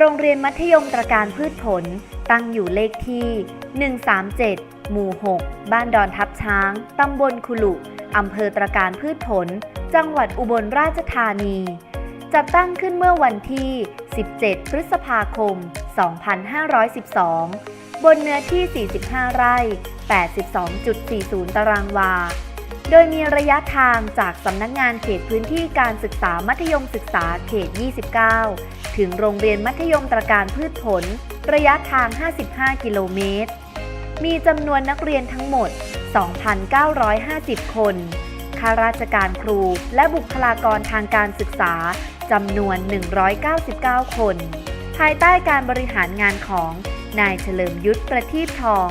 โรงเรียนมัธยมตรการพืชผล ตั้งอยู่เลขที่ 137 หมู่ 6 บ้านดอนทับช้าง ตำบลคุลุอำเภอตรการพืชผล จังหวัดอุบลราชธานี จัดตั้งขึ้นเมื่อวันที่ 17 พฤษภาคม 2512 บนเนื้อที่ 45 ไร่ 82.40 ตารางวา โดยมีระยะทางจากสำนักงานเขตพื้นที่การศึกษามัธยมศึกษาเขต 29 ถึงโรงเรียนมัธยมตรการพืชผล ระยะทาง 55 กิโลเมตร มีจำนวนนักเรียนทั้งหมด 2,950 คน ข้าราชการครูและบุคลากรทางการศึกษาจำนวน 199 คน ภายใต้การบริหารงานของนายเฉลิมยุทธประทีปทอง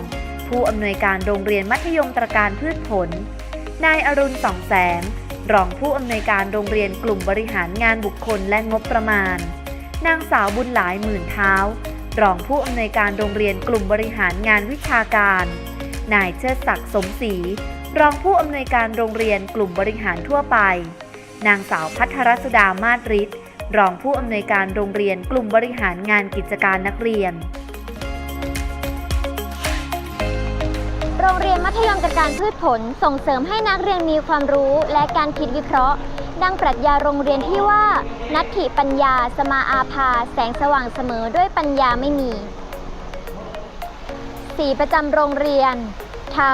ผู้อำนวยการโรงเรียนมัธยมตรการพืชผล นายอรุณสองแสง รองผู้อำนวยการโรงเรียนกลุ่มบริหารงานบุคคลและงบประมาณ นางสาวบุญหลายหมื่นเท้า รองผู้อำนวยการโรงเรียนกลุ่มบริหารงานวิชาการ นายเชิดศักดิ์สมศรี รองผู้อำนวยการโรงเรียนกลุ่มบริหารทั่วไป นางสาวพัทรสุดามาศฤทธิ์รองผู้อำนวยการโรงเรียนกลุ่มบริหารงานกิจการนักเรียน โรงเรียนมัธยมตรการพืชผลส่งเสริมให้นักเรียนมีความรู้และการคิดวิเคราะห์ ดังปรัชญาโรงเรียนที่ว่า นัตถิปัญญา สมาอาภา แสงสว่างเสมอด้วยปัญญาไม่มี สีประจำโรงเรียน เทา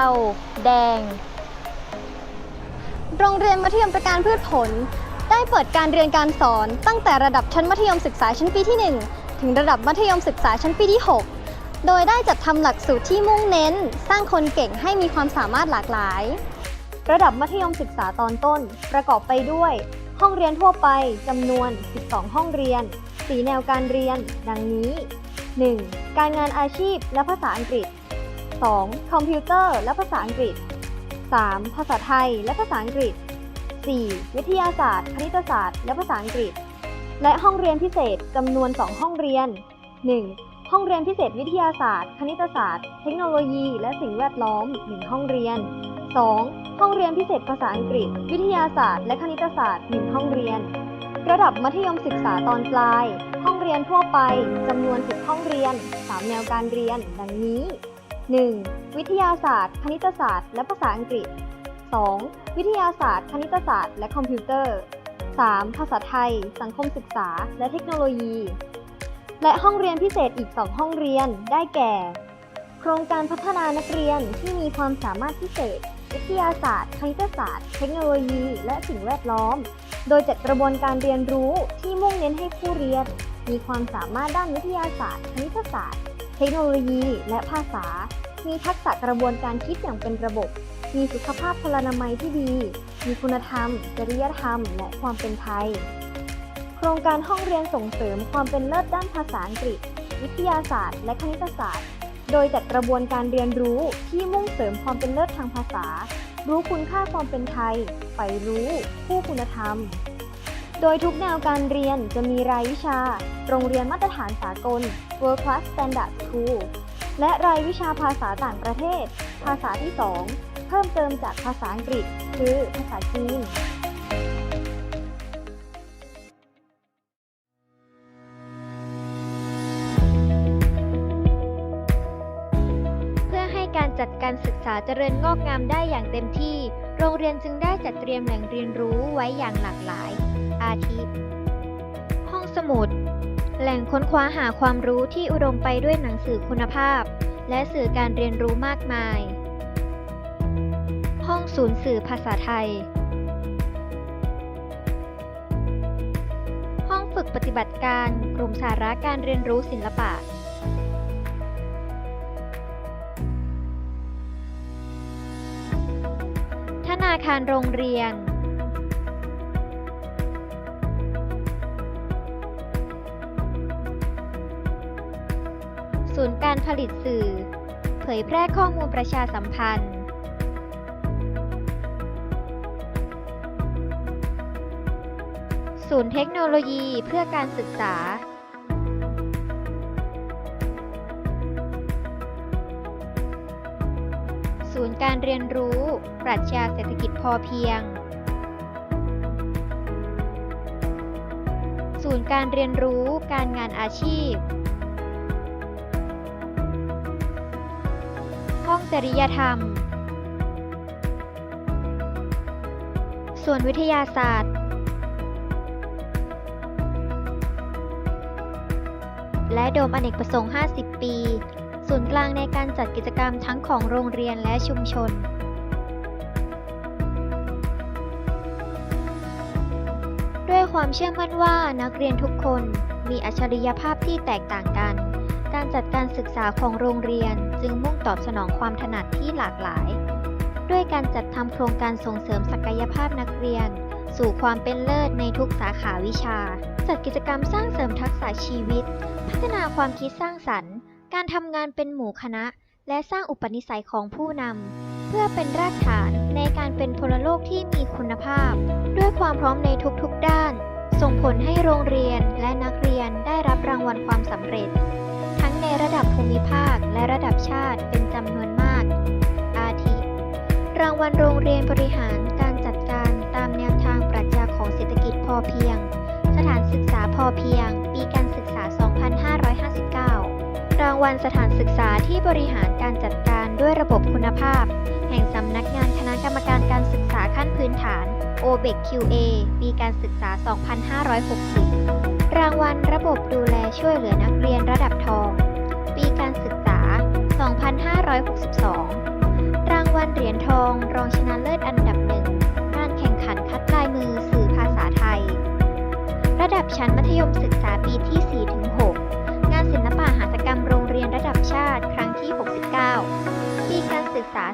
แดง โรงเรียนมัธยมตรการพืชผล ได้เปิดการเรียนการสอนตั้งแต่ระดับชั้นมัธยมศึกษาชั้นปีที่ 1 ถึงระดับมัธยมศึกษาชั้นปีที่ 6 โดยได้จัดทำหลักสูตรที่มุ่งเน้น สร้างคนเก่งให้มีความสามารถหลากหลาย ระดับมัธยมศึกษาตอนต้น ประกอบไปด้วย ห้องเรียนทั่วไปจำนวน 12 ห้องเรียน สีแนวการเรียน ดังนี้ 1. การงานอาชีพและภาษาอังกฤษ 2. คอมพิวเตอร์และภาษาอังกฤษ 3. ภาษาไทยและภาษาอังกฤษ 4. วิทยาศาสตร์ คณิตศาสตร์ และภาษาอังกฤษ และห้องเรียนพิเศษจำนวน 2 ห้องเรียน 1. ห้องเรียนพิเศษวิทยาศาสตร์ คณิตศาสตร์ เทคโนโลยี และสิ่งแวดล้อม 1 ห้องเรียน 2. ห้องเรียนพิเศษภาษาอังกฤษ วิทยาศาสตร์ และคณิตศาสตร์ 1 ห้องเรียน ระดับมัธยมศึกษาตอนปลาย ห้องเรียนทั่วไปจำนวน 10 ห้องเรียน 3 แนวการเรียน ดังนี้ 1. วิทยาศาสตร์ คณิตศาสตร์ และภาษาอังกฤษ 2. วิทยาศาสตร์ คณิตศาสตร์ และคอมพิวเตอร์ 3. ภาษาไทย สังคมศึกษา และเทคโนโลยี และห้องเรียนพิเศษอีก 2 ห้องเรียน ได้แก่ โครงการพัฒนานักเรียนที่มีความสามารถพิเศษ วิทยาศาสตร์ คณิตศาสตร์ เทคโนโลยี และสิ่งแวดล้อม โดยจัดกระบวนการเรียนรู้ที่มุ่งเน้นให้ผู้เรียน มีความสามารถด้านวิทยาศาสตร์ คณิตศาสตร์ เทคโนโลยี และภาษา มีทักษะกระบวนการคิดอย่างเป็นระบบ มีสุขภาพพลานามัยที่ดี มีคุณธรรม จริยธรรม และความเป็นไทย ครงการห้องเรียนส่งเสริมความเป็นเลิศด้านภาษาอังกฤษ วิทยาศาสตร์ และคณิตศาสตร์ โดยจัดกระบวนการเรียนรู้ที่มุ่งเสริมความเป็นเลิศทางภาษา รู้คุณค่าความเป็นไทยใฝ่รู้คู่คุณธรรม โดยทุกแนวการเรียนจะมีรายวิชา โรงเรียนมาตรฐานสากล World Class Standard School และรายวิชาภาษาต่างประเทศ ภาษาที่ 2 เพิ่มเติมจากภาษาอังกฤษ คือภาษาจีน จัดการศึกษาเจริญงอกงามได้อย่างเต็มที่ โรงเรียนจึงได้จัดเตรียมแหล่งเรียนรู้ไว้อย่างหลากหลาย อาทิ ห้องสมุด แหล่งค้นคว้าหาความรู้ที่อุดมไปด้วยหนังสือคุณภาพ และสื่อการเรียนรู้มากมาย ห้องศูนย์สื่อภาษาไทย ห้องฝึกปฏิบัติการ กลุ่มสาระการเรียนรู้ศิลปะ นาคารโรงเรียนศูนย์การผลิตสื่อ เผยแพร่ข้อมูลประชาสัมพันธ์ ศูนย์เทคโนโลยีเพื่อการศึกษา ศูนย์การเรียนรู้ ปรัชญาเศรษฐกิจพอเพียง ศูนย์การเรียนรู้การงานอาชีพ ห้องจริยธรรม ส่วนวิทยาศาสตร์ และโดมอเนกประสงค์ 50 ปี ศูนย์กลางในการจัดกิจกรรมทั้งของโรงเรียนและชุมชน ความเชื่อมั่นว่านักเรียนทุกคนมีอัจฉริยภาพที่แตกต่างกัน การจัดการศึกษาของโรงเรียนจึงมุ่งตอบสนองความถนัดที่หลากหลาย ด้วยการจัดทำโครงการส่งเสริมศักยภาพนักเรียน สู่ความเป็นเลิศในทุกสาขาวิชา จัดกิจกรรมสร้างเสริมทักษะชีวิต พัฒนาความคิดสร้างสรรค์ การทำงานเป็นหมู่คณะ และสร้างอุปนิสัยของผู้นำ พื่อเป็นรากฐานในการเป็นพลโลกที่มีคุณภาพ ด้วยความพร้อมในทุกๆด้าน ส่งผลให้โรงเรียนและนักเรียนได้รับรางวัลความสำเร็จ ทั้งในระดับภูมิภาคและระดับชาติเป็นจำนวนมาก อาทิ รางวัลโรงเรียนบริหารการจัดการตามแนวทางปรัชญาของเศรษฐกิจพอเพียง สถานศึกษาพอเพียง ปีการศึกษา 2559 รางวัลสถานศึกษาที่บริหารการจัดการด้วยระบบคุณภาพ แห่งสำนักงานคณะกรรมการการศึกษาขั้นพื้นฐาน OBEC QA ปีการศึกษา 2560 รางวัลระบบดูแลช่วยเหลือนักเรียนระดับทอง ปีการศึกษา 2562 รางวัลเหรียญทอง รองชนะเลิศอันดับหนึ่งการแข่งขันคัดลายมือสื่อภาษาไทย ระดับชั้นมัธยมศึกษาปีที่ 4-6 งานศิลปะหัตถกรรมโรงเรียนระดับชาติครั้งที่ 69 ศึกษา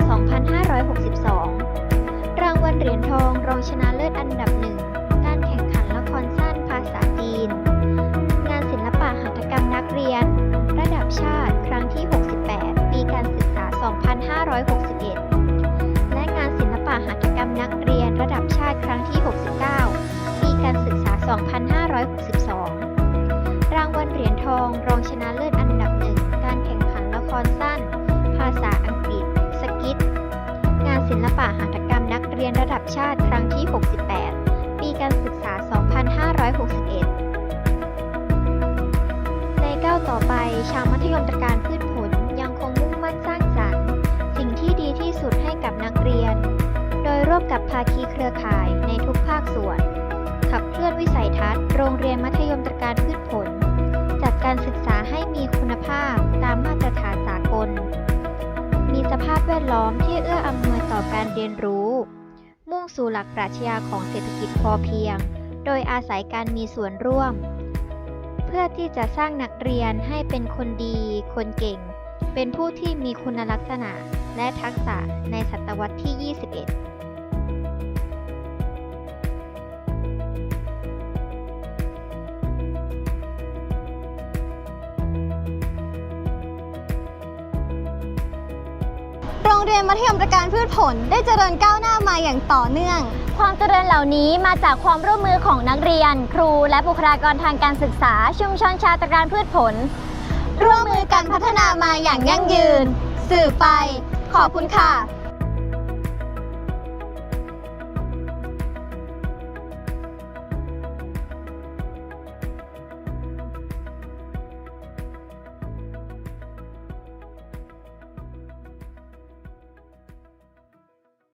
2562 รางวัลเหรียญทองรองชนะเลิศอันดับหนึ่ง การแข่งขันละครสั้นภาษาจีน งานศิลปะหัตถกรรมนักเรียน ระดับชาติครั้งที่ 68 ปีการศึกษา 2561 และงานศิลปะหัตถกรรมนักเรียนระดับชาติครั้งที่ 69 ปีการศึกษา 2562 ชาติครั้งที่ 68 ปีการศึกษา 2561 ในก้าวต่อไป ชาวมัธยมตรการพืชผลยังคงมุ่งมั่นสร้างสรรค์ สิ่งที่ดีที่สุดให้กับนักเรียน โดยร่วมกับภาคีเครือข่ายในทุกภาคส่วน ขับเคลื่อนวิสัยทัศน์ โรงเรียนมัธยมตรการพืชผล จัดการศึกษาให้มีคุณภาพตามมาตรฐานสากล มีสภาพแวดล้อมที่เอื้ออำนวยต่อการเรียนรู้ มุ่งสู่หลักปรัชญาของเศรษฐกิจพอเพียง โดยอาศัยการมีส่วนร่วม เพื่อที่จะสร้างนักเรียนให้เป็นคนดี คนเก่ง เป็นผู้ที่มีคุณลักษณะและทักษะในศตวรรษที่ 21 โรงเรียนมัธยมตระการพืชผลได้เจริญก้าวหน้ามาอย่างต่อเนื่อง ความเจริญเหล่านี้มาจากความร่วมมือของนักเรียน ครูและบุคลากรทางการศึกษา ชุมชนชาตการพืชผล ร่วมมือกันพัฒนามาอย่างยั่งยืน สื่อไป ขอบคุณค่ะ